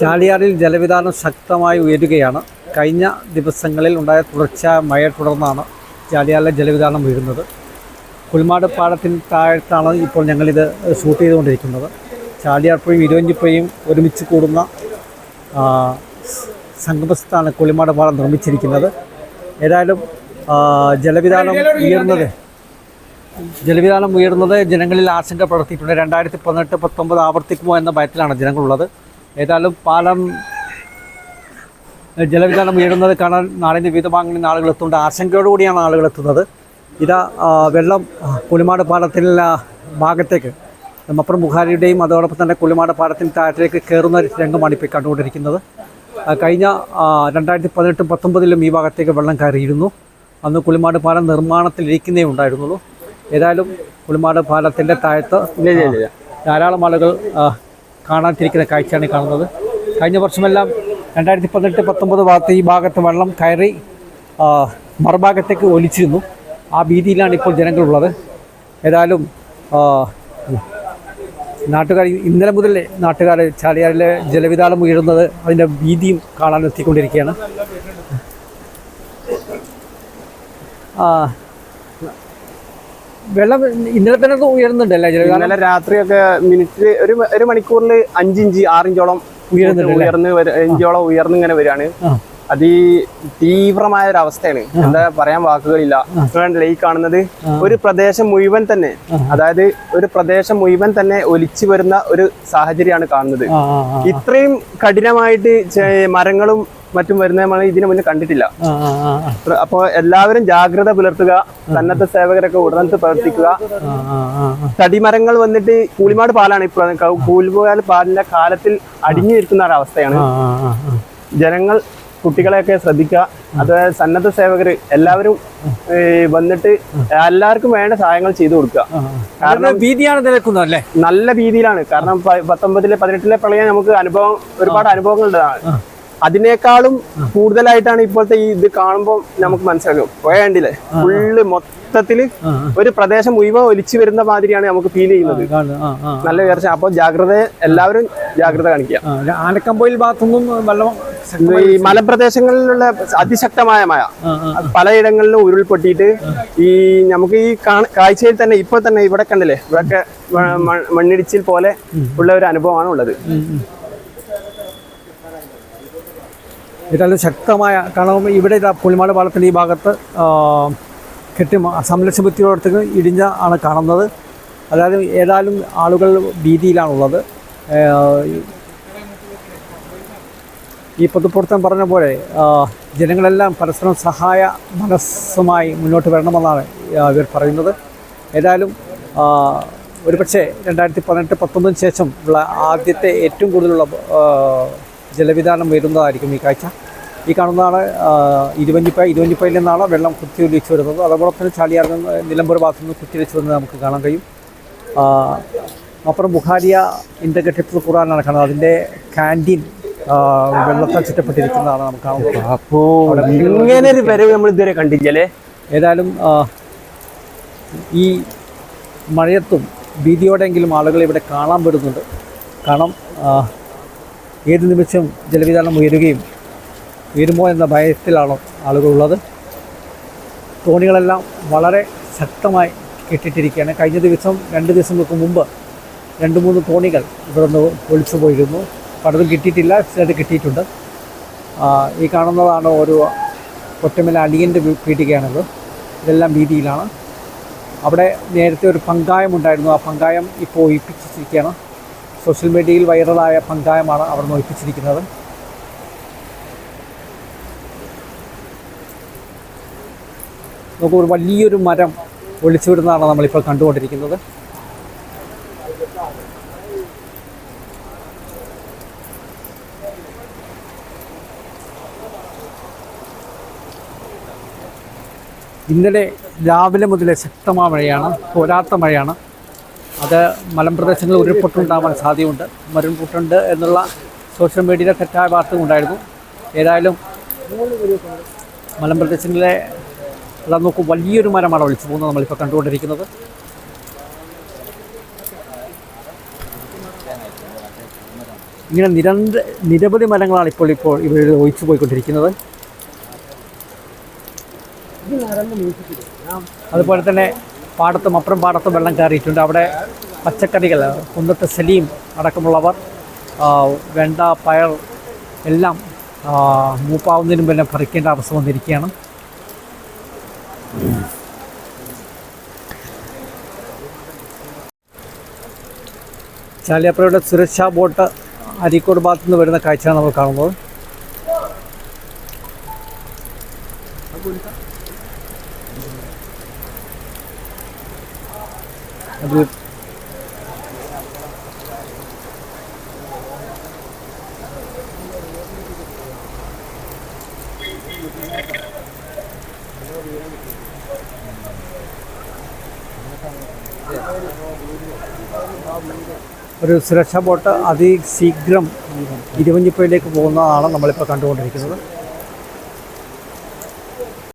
ചാലിയാറിൽ ജലവിതാനം ശക്തമായി ഉയരുകയാണ്. കഴിഞ്ഞ ദിവസങ്ങളിൽ ഉണ്ടായ തുടർച്ചയായ മഴയെ തുടർന്നാണ് ചാലിയാറിലെ ജലവിതാനം വീഴുന്നത്. കുൽമാട് പാടത്തിന് താഴത്താണ് ഇപ്പോൾ ഞങ്ങളിത് ഷൂട്ട് ചെയ്തുകൊണ്ടിരിക്കുന്നത്. ചാലിയാർ പുഴയും ഇരുവഞ്ചിപ്പുഴയും ഒരുമിച്ച് കൂടുന്ന സംഗമസ്ഥാനം കുളിമാട് പാടം നിർമ്മിച്ചിരിക്കുന്നത്. ഏതായാലും ജലവിതാനം ഉയർന്നത് ജലവിധാനം ഉയർന്നത് ജനങ്ങളിൽ ആശങ്ക പടർത്തിയിട്ടുണ്ട് രണ്ടായിരത്തി പതിനെട്ട് പത്തൊമ്പത് ആവർത്തിക്കുമോ എന്ന ഭയത്തിലാണ് ജനങ്ങളുള്ളത്. ഏതായാലും പാലം ജലവിതാനം ഉയരുന്നത് കാണാൻ നാടിന്റെ വിവിധ ഭാഗങ്ങളിൽ ആളുകൾ എത്തുന്നുണ്ട്. ആശങ്കയോടുകൂടിയാണ് ആളുകൾ എത്തുന്നത്. ഇതാ വെള്ളം കുളിമാട് പാലത്തിന്റെ ഭാഗത്തേക്ക് മപ്പുറം ബുഖാരിയുടെയും അതോടൊപ്പം തന്നെ കുളിമാട് പാലത്തിന്റെ താഴത്തേക്ക് കയറുന്ന ഒരു രംഗമാണ് ഇപ്പോൾ കണ്ടുകൊണ്ടിരിക്കുന്നത്. കഴിഞ്ഞ രണ്ടായിരത്തി പതിനെട്ടും പത്തൊമ്പതിലും ഈ ഭാഗത്തേക്ക് വെള്ളം കയറിയിരുന്നു. അന്ന് കുളിമാട് പാലം നിർമ്മാണത്തിലിരിക്കുന്നേ ഉണ്ടായിരുന്നുള്ളൂ. ഏതായാലും ഉൾമാട് പാലത്തിന്റെ താഴത്ത് ധാരാളം ആളുകൾ കാണാതിരിക്കുന്ന കാഴ്ചയാണ് കാണുന്നത്. കഴിഞ്ഞ വർഷമെല്ലാം രണ്ടായിരത്തി പതിനെട്ട് പത്തൊമ്പത് ഭാഗത്ത് ഈ ഭാഗത്ത് വെള്ളം കയറി മറുഭാഗത്തേക്ക് ഒലിച്ചിരുന്നു. ആ ഭീതിയിലാണ് ഇപ്പോൾ ജനങ്ങളുള്ളത്. ഏതായാലും നാട്ടുകാർ ഇന്നലെ മുതൽ നാട്ടുകാർ ചാലിയാറിലെ ജലവിതാളം ഉയരുന്നത് അതിന്റെ ഭീതിയും കാണാൻ എത്തിക്കൊണ്ടിരിക്കുകയാണ്. ആ, വെള്ളം ഇന്നലെ തന്നെ അത് ഉയരുന്നുണ്ടല്ലേ ഇന്നലെ രാത്രിയൊക്കെ മിനിറ്റ് ഒരു ഒരു മണിക്കൂറിൽ അഞ്ചിഞ്ച് ആറിഞ്ചോളം ഉയർന്ന് ഇഞ്ചോളം ഉയർന്ന് ഇങ്ങനെ വരികയാണ് അതി തീവ്രമായ ഒരു അവസ്ഥയാണ് എന്താ പറയാൻ വാക്കുകളില്ല. ഈ കാണുന്നത് ഒരു പ്രദേശം മുഴുവൻ തന്നെ അതായത് ഒരു പ്രദേശം മുഴുവൻ തന്നെ ഒലിച്ചു വരുന്ന ഒരു സാഹചര്യമാണ് കാണുന്നത്. ഇത്രയും കഠിനമായിട്ട് മരങ്ങളും മറ്റും വരുന്ന ഇതിനു മുന്നേ കണ്ടിട്ടില്ല. അപ്പോൾ എല്ലാവരും ജാഗ്രത പുലർത്തുക സന്നദ്ധ സേവകരൊക്കെ ഉടനെ പ്രവർത്തിക്കുക. തടിമരങ്ങൾ വന്നിട്ട് കൂലിമാട് പാലാണ് ഇപ്പോൾ കൂലിമാട് പാലിന്റെ കാലത്തിൽ അടിഞ്ഞു നിൽക്കുന്ന ഒരവസ്ഥയാണ് ജനങ്ങൾ കുട്ടികളെയൊക്കെ ശ്രദ്ധിക്കുക. അതുപോലെ സന്നദ്ധ സേവകർ എല്ലാവരും വന്നിട്ട് എല്ലാവർക്കും വേണ്ട സഹായങ്ങൾ ചെയ്തു കൊടുക്കുക. കാരണം ഭീതിയാണ് അല്ലേ നല്ല രീതിയിലാണ് കാരണം പത്തൊമ്പതിലെ പതിനെട്ടിലെ പ്രളയം നമുക്ക് അനുഭവം ഒരുപാട് അനുഭവങ്ങളുള്ളതാണ് അതിനേക്കാളും കൂടുതലായിട്ടാണ് ഇപ്പോഴത്തെ ഈ ഇത് കാണുമ്പോൾ നമുക്ക് മനസ്സിലാക്കും പോയാണ്ടില്ലേ ഫുള്ള് മൊത്തത്തിൽ ഒരു പ്രദേശം മുഴുവൻ ഒലിച്ചു വരുന്ന മാതിരിയാണ് നമുക്ക് ഫീൽ ചെയ്യുന്നത്. നല്ല ഉയർച്ച. അപ്പോൾ ജാഗ്രത എല്ലാവരും ജാഗ്രത കാണിക്കുക. ആനക്കമ്പോയിൽ ഭാഗത്തുനിന്നും വെള്ളം ഈ മലപ്രദേശങ്ങളിലുള്ള അതിശക്തമായ മഴ. പലയിടങ്ങളിലും ഉരുൾപൊട്ടിയിട്ട് ഈ നമുക്ക് ഈ കാഴ്ചയിൽ തന്നെ ഇപ്പോൾ തന്നെ ഇവിടെ കണ്ടില്ലേ? ഇവിടെയൊക്കെ മ- മണ്ണിടിച്ചിൽ പോലെ ഉള്ള ഒരു അനുഭവമാണ് ഉള്ളത്. ഉം. ശക്തമായ കാരണം ഇവിടെ ഇതാ പുളിമാട് പാലത്തിന്റെ ഈ ഭാഗത്ത് കെട്ടി സംരക്ഷണ ഭിത്തിയോടത്തേക്ക് ഇടിഞ്ഞ ആണ് കാണുന്നത് അതായത് ഏതായാലും ആളുകൾ ഭീതിയിലാണുള്ളത് ഈ പൊതുപ്രവർത്തനം പറഞ്ഞ പോലെ ജനങ്ങളെല്ലാം പരസ്പരം സഹായ മനസ്സുമായി മുന്നോട്ട് വരണമെന്നാണ് ഇവർ പറയുന്നത് ഏതായാലും ഒരുപക്ഷെ രണ്ടായിരത്തി പതിനെട്ട് പത്തൊമ്പതിന് ശേഷം ഉള്ള ആദ്യത്തെ ഏറ്റവും കൂടുതലുള്ള ആ, ജലവിധാനം വരുന്നതായിരിക്കും ഈ കാഴ്ച. ഈ കാണുന്നതാണ് ഇരുവഞ്ചിപ്പ ഇരുവഞ്ചിപ്പയിൽ നിന്നാണ് വെള്ളം കുത്തി ഒലിച്ചു വരുന്നത്. അതോടൊപ്പം തന്നെ ചാളിയാർ നിന്ന് നിലമ്പൂർ ഭാഗത്തു നിന്ന് കുത്തിയൊലിച്ച് വരുന്നത് നമുക്ക് കാണാൻ കഴിയും. അപ്പുറം ബുഖാരിയ ഇന്റഗ്രേറ്റഡ് ഖുറാനാണ് കാണുന്നത്. അതിന്റെ ക്യാന്റീൻ വെള്ളത്താൽ ചുറ്റപ്പെട്ടിരിക്കുന്നതാണ് നമുക്ക് കാണുന്നത് അപ്പോൾ ഇങ്ങനെ ഒരു വരവ് നമ്മൾ ഇതുവരെ കണ്ടില്ലേ ഏതായാലും ഈ മഴയത്തും ഭീതിയോടെങ്കിലും ആളുകൾ ഇവിടെ കാണാൻ വരുന്നുണ്ട്. കാരണം ഏത് നിമിഷം ജലവിതരണം ഉയരുകയും ഉയരുമോ എന്ന ഭയത്തിലാണ് ആളുകളുള്ളത്. തോണികളെല്ലാം വളരെ ശക്തമായി കെട്ടിട്ടിരിക്കുകയാണ്. കഴിഞ്ഞ ദിവസം രണ്ട് ദിവസങ്ങൾക്ക് മുമ്പ് രണ്ട് മൂന്ന് തോണികൾ ഇവിടെ നിന്ന് ഒളിച്ചു പോയിരുന്നു. പലതും കിട്ടിയിട്ടില്ല. ചിലത് കിട്ടിയിട്ടുണ്ട്. ഈ കാണുന്നതാണ് ഒരു കൊറ്റമല അടിയന്റെ പീഠികയാണത് ഇതെല്ലാം വീതിയിലാണ്. അവിടെ നേരത്തെ ഒരു പങ്കായം ഉണ്ടായിരുന്നു. ആ പങ്കായം ഇപ്പോൾ ഒഴിപ്പിച്ചിരിക്കുകയാണ്. സോഷ്യൽ മീഡിയയിൽ വൈറലായ പങ്കായമാണ് അവർ നോയിപ്പിച്ചിരിക്കുന്നത് നമുക്ക് ഒരു വലിയൊരു മരം ഒളിച്ചു വിടുന്നതാണ് നമ്മളിപ്പോൾ കണ്ടുകൊണ്ടിരിക്കുന്നത്. ഇന്നലെ രാവിലെ മുതലേ ശക്തമായ മഴയാണ് പോരാത്ത മഴയാണ്. അത് മലമ്പ്രദേശങ്ങളിൽ ഉരുൾപൊട്ടുണ്ടാവാൻ സാധ്യതയുണ്ട്. മരുൾപൊട്ടുണ്ട് എന്നുള്ള സോഷ്യൽ മീഡിയയിലെ തെറ്റായ വാർത്തകൾ ഉണ്ടായിരുന്നു. ഏതായാലും മലമ്പ്രദേശങ്ങളിലെ അതാ നോക്കൂ വലിയൊരു മരമാണ് ഒളിച്ചു പോകുന്നത് നമ്മളിപ്പോൾ കണ്ടുകൊണ്ടിരിക്കുന്നത്. ഇങ്ങനെ നിരന്ത നിരവധി മരങ്ങളാണ് ഇപ്പോൾ ഇപ്പോൾ ഇവർ ഒഴിച്ചു പോയിക്കൊണ്ടിരിക്കുന്നത്. അതുപോലെ തന്നെ പാടത്തും അപ്പുറം പാടത്തും വെള്ളം കയറിയിട്ടുണ്ട്. അവിടെ പച്ചക്കറികൾ കുന്നത്ത് സലീം അടക്കമുള്ളവർ വെണ്ട പയർ എല്ലാം മൂപ്പാവുന്നതിനും മുമ്പ് പറിക്കേണ്ട അവസ്ഥ വന്നിരിക്കുകയാണ്. ചാലിയാപ്പുഴയുടെ സുരക്ഷാ ബോട്ട് അരീക്കോട് ഭാഗത്തു നിന്ന് വരുന്ന കാഴ്ചയാണ് നമ്മൾ കാണുന്നത്. ഒരു സുരക്ഷാ ബോട്ട് അതിശീഘ്രം ഇരുവഞ്ഞിപ്പുഴയിലേക്ക് പോകുന്നതാണ് നമ്മളിപ്പോൾ കണ്ടുകൊണ്ടിരിക്കുന്നത്.